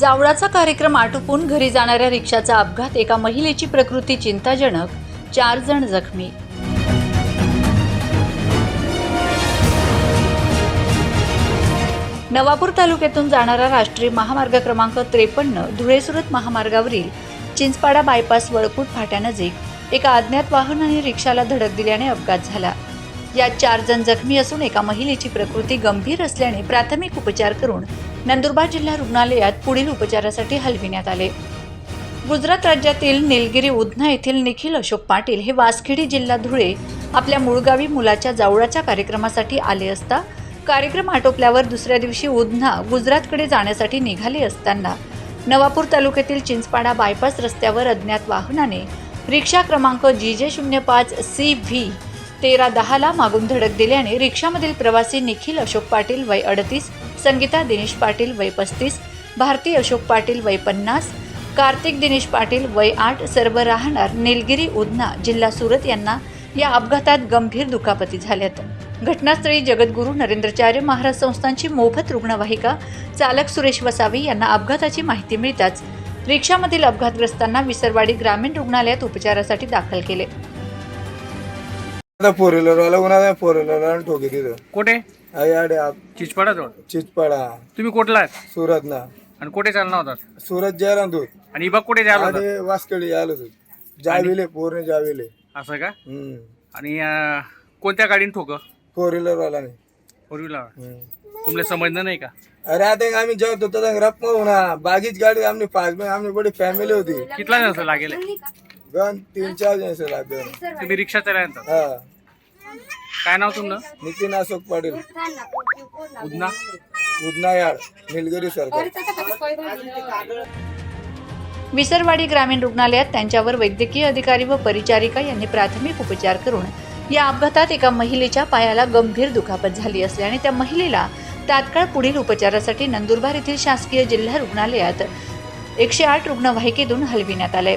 जावळाचा कार्यक्रम आटोपून घरी जाणाऱ्या रिक्षाचा अपघात एका महिलेची प्रकृती चिंताजनक चार जण जखमी. नवापूर तालुक्यातून जाणारा राष्ट्रीय महामार्ग क्रमांक त्रेपन्न धुळे सुरत महामार्गावरील चिंचपाडा बायपास वळकूट फाट्यानजीक एका अज्ञात वाहन आणि रिक्षाला धडक दिल्याने अपघात झाला. यात चार जण जखमी असून एका महिलेची प्रकृती गंभीर असल्याने प्राथमिक उपचार करून नंदुरबार जिल्हा रुग्णालयात पुढील उपचारासाठी हलविण्यात आले. गुजरात राज्यातील निलगिरी उधना येथील निखिल अशोक पाटील हे वासखेडी जिल्हा धुळे आपल्या मूळगावी मुलाच्या जावळाच्या कार्यक्रमासाठी आले असता कार्यक्रम आटोपल्यावर दुसऱ्या दिवशी उधना गुजरातकडे जाण्यासाठी निघाले असताना नवापूर तालुक्यातील चिंचपाडा बायपास रस्त्यावर अज्ञात वाहनाने रिक्षा क्रमांक जी जे शून्य पाच सी व्ही तेरा दहाला मागून धडक दिल्याने रिक्षामधील प्रवासी निखिल अशोक पाटील वय अडतीस संगीता दिनेश पाटील वय पस्तीस भारती अशोक पाटील वय पन्नास कार्तिक दिनेश पाटील वय आठ सर्व राहणार निलगिरी उधना जिल्हा सुरत यांना या अपघातात गंभीर दुखापती झाल्यात. घटनास्थळी जगद्गुरू नरेंद्रचार्य महाराज संस्थांची मोफत रुग्णवाहिका चालक सुरेश वसावी यांना अपघाताची माहिती मिळताच रिक्षामधील अपघातग्रस्तांना विसरवाडी ग्रामीण रुग्णालयात उपचारासाठी दाखल केले. आता फोर व्हीलरवाला उन्हाळा फोर व्हीलरवाला ठोके तिथं. कोठे? आई आडे आप चिचपाडा जवळ. चिचपाडा. तुम्ही कुठला आहेत सुरत ना आणि कुठे चालणार होतात सुरत जयराम दूध आणि इबा कुठे जायला होता? आडे वासकडे आलो तू जाविले पूर्ण जाविले. असं का? आणि अं, कोणत्या गाडीने ठोक? फोर व्हीलरवाला नाही फोर व्हीलर हम्म. तुमले समजलं नाही का? अरे आता आम्ही जेवत होतो तर रप होना बागीच गाडी आमची पाच में आमची बड़ी फॅमिली होती. कितला लागेल? गण तीन चार जण असे लागले तुम्ही रिक्षा चालल्यानंतर हा. काय नाव तुमनं नितीन अशोक पाटील. उदना उदनायाळ निलगिरी सरकार. विसरवाडी ग्रामीण रुग्णालयात त्यांच्यावर वैद्यकीय अधिकारी व परिचारिका यांनी प्राथमिक उपचार करून या अपघातात एका महिलेच्या पायाला गंभीर दुखापत झाली असल्याने त्या महिलेला तात्काळ पुढील उपचारासाठी नंदुरबार येथील शासकीय जिल्हा रुग्णालयात एकशे आठ रुग्णवाहिकेतून हलविण्यात आले.